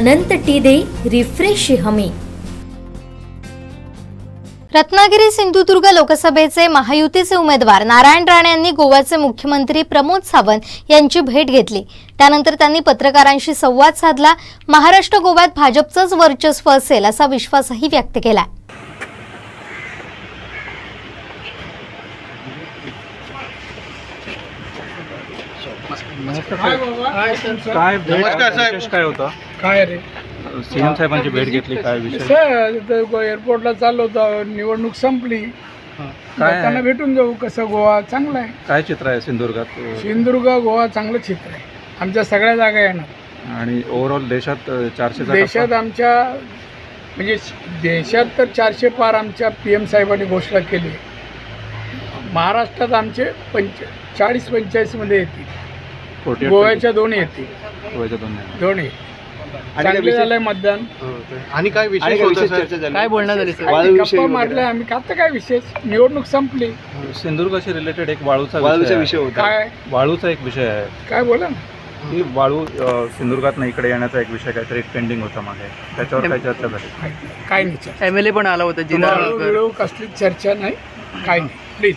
अनंत T दे refresh हमी. रत्नागिरी सिंधुदुर्ग लोकसभेचे महायुतीचे उमेदवार नारायण राणे यांनी गोव्याचे मुख्यमंत्री प्रमोद सावंत यांची भेट घेतली. त्यानंतर त्यांनी पत्रकारांशी संवाद साधला. महाराष्ट्र गोव्यात भाजपचंच वर्चस्व असेल असा विश्वासही व्यक्त केला. काय भेट नमस्कार, साहेब. विशेष काय होता? काय रे? सीएम साहेबांची भेट घेतली काय विषय सर इथं एअरपोर्टला चाललो होतो निवडणूक संपली. काय त्यांना आहे? भेटून जाऊ कसं गोवा? चांगला आहे. काय चित्र आहे सिंधुदुर्गात? सिंधुदुर्ग गोवा चांगलं चित्र आहे. आमच्या सगळ्या जागा येणार. आणि ओव्हरऑल देशात चारशे देशात आमच्या म्हणजे देशात तर चारशे पार आमच्या पी एम साहेबांनी घोषणा केली. आहे. महाराष्ट्रात आमचे पंच चाळीस पंचेचाळीसमध्ये येतील. 48 गोव्याच्या दोन्ही येतील. गोव्याच्या दोन आहे. दोन्ही चांगले झालंय मतदान. आणि काय विशेष होतं सर? काय बोलणं झाली सर? वाळूविषयी गप्पा वगैरे. मारल्या आम्ही का आता काय विशेष? निवडणूक संपली. सिंधुदुर्गाशी रिलेटेड एक वाळूचा वाळूचा विषय. होता. काय? वाळूचा एक विषय आहे. काय बोला ना. की वाळू सिंधुदुर्गात इकडे येण्याचा एक विषय काहीतरी पेंडिंग होता मागे. त्याच्यावर काय चर्चा झाली? काय नाही. एम एल ए पण आला होता जिल्हा कसलीच चर्चा नाही. काय नाही. प्लीज